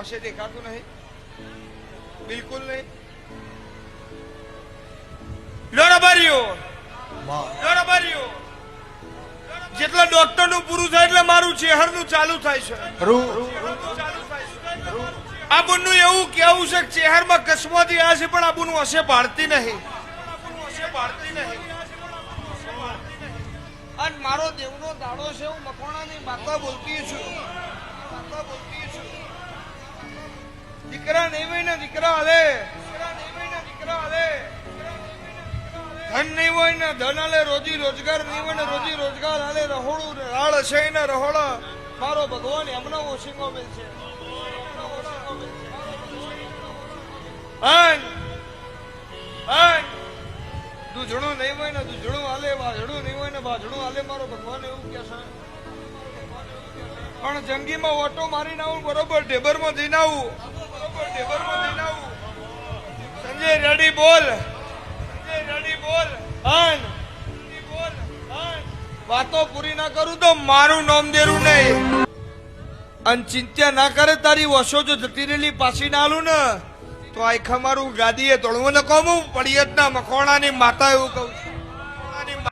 ઓશે દેખાતું નહીં બિલકુલ નહીં લોરાબારીઓ લોરાબારીઓ જેટલા ડોક્ટરનું પૂરું થાય એટલે મારું ચેહરનું ચાલુ થાય છે. આબુનું એવું કેવું છે કે ચેહરમાં કસમોથી આ છે પણ આબુનું હશે ભારતી નહીં. અને મારો દેવનો દાડો છે હું મકોણાની માતા બોલતી છું. દીકરા નહીં ને દીકરા હાલે. ધન નહીં હોય ને ધન હાલે, રોજી રોજગાર નહીં હોય ને રોજી રોજગાર હાલે. રહોડું રાળ છે ને રહોડા. મારો ભગવાન એમનો ઓશિંગો મેલ છે. દૂધણું નહીં હોય ને દૂધણું હાલે, વાજણું નહીં હોય ને વાજણું હાલે. મારો ભગવાન એવું કે છે. પણ જંગીમાં ઓટો મારીને આવું બરોબર ઢેબરમાં જઈને આવું બરોબર ઢેબરમાં જઈને આવું સંજય રેડી વાતો પૂરી ના કરું તો મારું નામ દેરું નહીં. અને ચિંતા ના કરે તારી વસો જો જતી રહેલી પાછી ના આલું ને, તો આ મારું ગાદીએ તોડવું ને કહું પડિયતના માતા એવું કહું છું.